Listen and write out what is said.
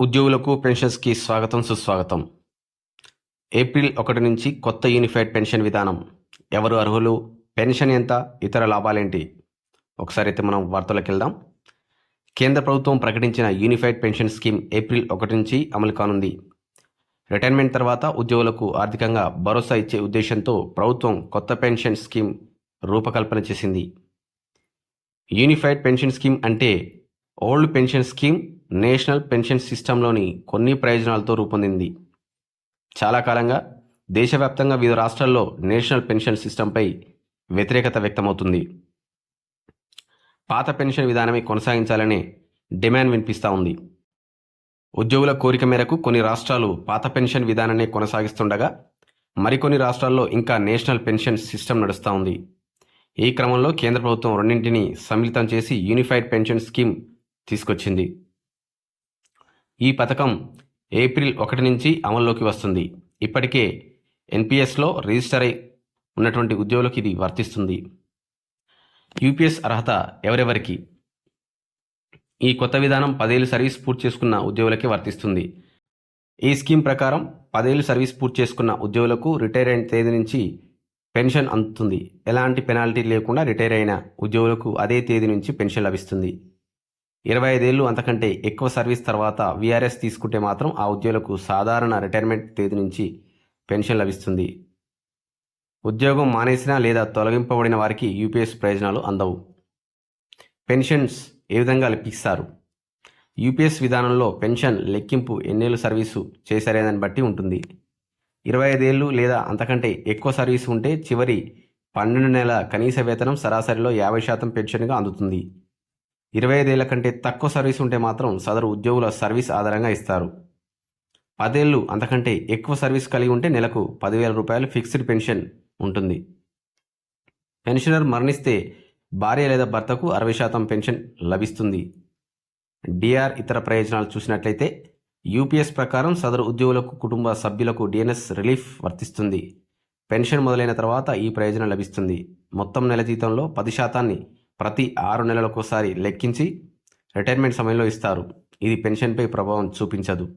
ఉద్యోగులకు పెన్షన్స్కి స్వాగతం సుస్వాగతం. ఏప్రిల్ ఒకటి నుంచి కొత్త యూనిఫైడ్ పెన్షన్ విధానం. ఎవరు అర్హులు? పెన్షన్ ఎంత? ఇతర లాభాలేంటి? ఒకసారి అయితే మనం వార్తలకు వెళ్దాం కేంద్ర ప్రభుత్వం ప్రకటించిన యూనిఫైడ్ పెన్షన్ స్కీమ్ ఏప్రిల్ ఒకటి నుంచి అమలు కానుంది. రిటైర్మెంట్ తర్వాత ఉద్యోగులకు ఆర్థికంగా భరోసా ఇచ్చే ఉద్దేశంతో ప్రభుత్వం కొత్త పెన్షన్ స్కీమ్ రూపకల్పన చేసింది. యూనిఫైడ్ పెన్షన్ స్కీమ్ అంటే old pension scheme national pension సిస్టంలోని కొన్ని ప్రయోజనాలతో రూపొందింది. చాలా కాలంగా దేశవ్యాప్తంగా వివిధ రాష్ట్రాల్లో నేషనల్ పెన్షన్ సిస్టంపై వ్యతిరేకత వ్యక్తమవుతుంది. పాత పెన్షన్ విధానమే కొనసాగించాలనే డిమాండ్ వినిపిస్తూ ఉంది. ఉద్యోగుల కోరిక మేరకు కొన్ని రాష్ట్రాలు పాత పెన్షన్ విధానాన్ని కొనసాగిస్తుండగా మరికొన్ని రాష్ట్రాల్లో ఇంకా నేషనల్ పెన్షన్ సిస్టమ్ నడుస్తూ ఉంది. ఈ క్రమంలో కేంద్ర ప్రభుత్వం రెండింటిని సమ్మిళితం చేసి యూనిఫైడ్ పెన్షన్ స్కీమ్ తీసుకొచ్చింది. ఈ పథకం ఏప్రిల్ ఒకటి నుంచి అమల్లోకి వస్తుంది. ఇప్పటికే ఎన్పిఎస్లో రిజిస్టర్ అయి ఉన్నటువంటి ఉద్యోగులకు ఇది వర్తిస్తుంది. యూపీఎస్ అర్హత ఎవరెవరికి? ఈ కొత్త విధానం పదేళ్ళు సర్వీస్ పూర్తి చేసుకున్న ఉద్యోగులకే వర్తిస్తుంది. ఈ స్కీమ్ ప్రకారం పదేళ్ళు సర్వీస్ పూర్తి చేసుకున్న ఉద్యోగులకు రిటైర్ అయిన తేదీ నుంచి పెన్షన్ అందుతుంది. ఎలాంటి పెనాల్టీ లేకుండా రిటైర్ అయిన ఉద్యోగులకు అదే తేదీ నుంచి పెన్షన్ లభిస్తుంది. ఇరవై ఐదేళ్ళు అంతకంటే ఎక్కువ సర్వీస్ తర్వాత వీఆర్ఎస్ తీసుకుంటే మాత్రం ఆ ఉద్యోగులకు సాధారణ రిటైర్మెంట్ తేదీ నుంచి పెన్షన్ లభిస్తుంది. ఉద్యోగం మానేసిన లేదా తొలగింపబడిన వారికి యూపీఎస్ ప్రయోజనాలు అందవు. పెన్షన్స్ ఏ విధంగా లెక్కిస్తారు? యూపీఎస్ విధానంలో పెన్షన్ లెక్కింపు ఎన్నేళ్ళు సర్వీసు చేశారనేదాన్ని బట్టి ఉంటుంది. ఇరవై ఐదేళ్ళు లేదా అంతకంటే ఎక్కువ సర్వీసు ఉంటే చివరి పన్నెండు నెలల కనీస వేతనం సరాసరిలో యాభై శాతం పెన్షన్గా అందుతుంది. ఇరవై ఐదేళ్ళ కంటే తక్కువ సర్వీస్ ఉంటే మాత్రం సదరు ఉద్యోగుల సర్వీస్ ఆధారంగా ఇస్తారు. పదేళ్ళు అంతకంటే ఎక్కువ సర్వీస్ కలిగి ఉంటే నెలకు పదివేల రూపాయలు ఫిక్స్డ్ పెన్షన్ ఉంటుంది. పెన్షనర్ మరణిస్తే భార్య లేదా భర్తకు అరవై శాతం పెన్షన్ లభిస్తుంది. డిఆర్ ఇతర ప్రయోజనాలు చూసినట్లయితే యూపీఎస్ ప్రకారం సదరు ఉద్యోగులకు కుటుంబ సభ్యులకు డిఎన్ఎస్ రిలీఫ్ వర్తిస్తుంది. పెన్షన్ మొదలైన తర్వాత ఈ ప్రయోజనం లభిస్తుంది. మొత్తం నెల జీతంలో పది శాతాన్ని ప్రతి ఆరు నెలలకోసారి లెక్కించి రిటైర్మెంట్ సమయంలో ఇస్తారు. ఇది పెన్షన్పై ప్రభావం చూపించదు.